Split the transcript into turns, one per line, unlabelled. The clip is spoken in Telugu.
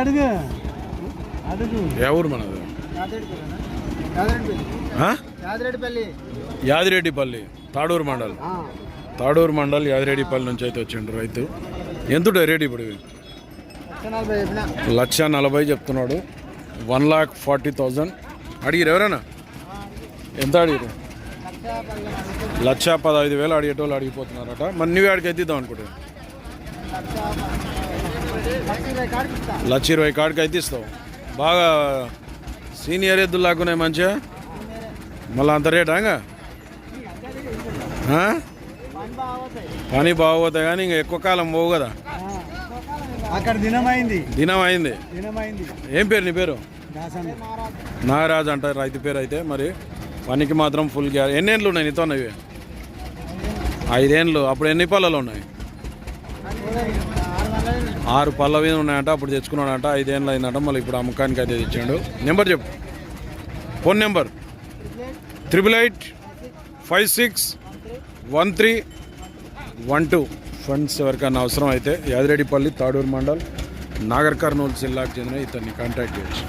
అడుగు అడుగు. అడుగు
ఊరు మనది?
యాదిరెడ్డిపల్లి
తాడూరు మండల్. తాడూరు మండల్ యాదిరెడ్డిపల్లి నుంచి అయితే వచ్చిండు రైతు. ఎంత రేట్ ఇప్పుడు?
లక్ష నలభై
చెప్తున్నాడు. One lakh forty thousand. అడిగిరు ఎవరైనా? ఎంత అడిగిరు?
లక్ష
పదహైదు వేలు అడిగేటోళ్ళు అడిగిపోతున్నారట. మరి నువ్వు ఆడికి ఎత్తిద్దాం అనుకుంటే
లక్ష ఇరవై కాడికి
అయితే ఇస్తావు. బాగా సీనియర్ ఎద్దులు లాక్కున్నాయి మంచిగా. మళ్ళీ అంత రేటా ఇంకా?
పని బాగుతాయి
కానీ ఇంకా ఎక్కువ కాలం పోవు కదా.
అక్కడ దినమైంది. దినమైంది.
ఏం పేరు నీ పేరు? నాగరాజ్ అంటారు రైతు పేరు అయితే మరి పనికి మాత్రం ఫుల్ గ్యార్ ఎన్నేళ్ళు ఉన్నాయి నీతో ఇవి ఐదేళ్ళు. అప్పుడు ఎన్ని పళ్ళలు ఉన్నాయి? ఆరు పళ్ళ మీద ఉన్నాయంట అప్పుడు తెచ్చుకున్నాడంట ఐదేళ్ళు అయిందంట మళ్ళీ ఇప్పుడు అమ్మకానికి అయితే తెచ్చాడు. నెంబర్ చెప్పు. Phone number. Triple eight five six one three one two. Funds ఎవరికైనా అవసరం అయితే యాదిరెడ్డిపల్లి తాడూరు మండల్ నాగర్ కర్నూలు జిల్లాకు చెందిన ఇతన్ని కాంటాక్ట్ చేయొచ్చు.